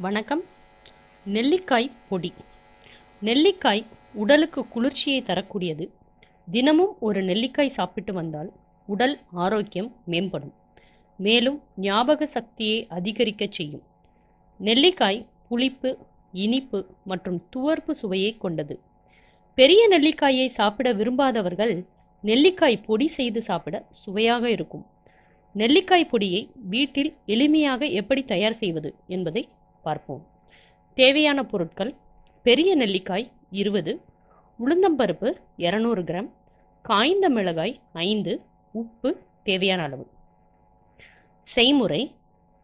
வணக்கம். நெல்லிக்காய் பொடி. நெல்லிக்காய் உடலுக்கு குளிர்ச்சியை தரக்கூடியது. தினமும் ஒரு நெல்லிக்காய் சாப்பிட்டு வந்தால் உடல் ஆரோக்கியம் மேம்படும். மேலும் ஞாபக சக்தியை அதிகரிக்கச் செய்யும். நெல்லிக்காய் புளிப்பு இனிப்பு மற்றும் துவர்ப்பு சுவையை கொண்டது. பெரிய நெல்லிக்காயை சாப்பிட விரும்பாதவர்கள் நெல்லிக்காய் பொடி செய்து சாப்பிட சுவையாக இருக்கும். நெல்லிக்காய் பொடியை வீட்டில் எளிமையாக எப்படி தயார் செய்வது என்பதை பார்ப்போம். தேவையான பொருட்கள் பெரிய நெல்லிக்காய் இருபது உளுந்தம்பருப்பு இரநூறு கிராம் காய்ந்த மிளகாய் ஐந்து உப்பு தேவையான அளவு. செய்முறை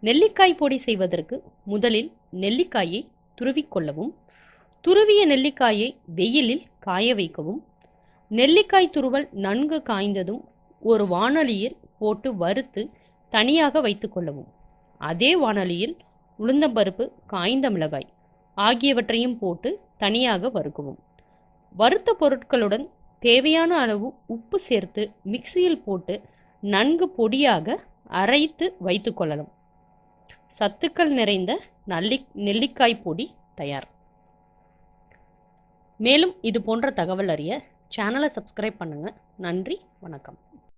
நெல்லிக்காய் பொடி செய்வதற்கு முதலில் நெல்லிக்காயை துருவிக்கொள்ளவும் துருவிய நெல்லிக்காயை வெயிலில் காய வைக்கவும் நெல்லிக்காய் துருவல் நன்கு காய்ந்ததும் ஒரு வானொலியில் போட்டு வறுத்து தனியாக வைத்துக்கொள்ளவும் அதே வானொலியில் உளுந்தம்பருப்பு காய்ந்த மிளகாய் ஆகியவற்றையும் போட்டு தனியாக வறுக்கவும். வறுத்த பொருட்களுடன் தேவையான அளவு உப்பு சேர்த்து மிக்சியில் போட்டு நன்கு பொடியாக அரைத்து வைத்துக்கொள்ளலாம் சத்துக்கள் நிறைந்த நல்லி நெல்லிக்காய் பொடி தயார். மேலும் இது போன்ற தகவல் அறிய சேனலை சப்ஸ்கிரைப் பண்ணுங்கள் நன்றி வணக்கம்.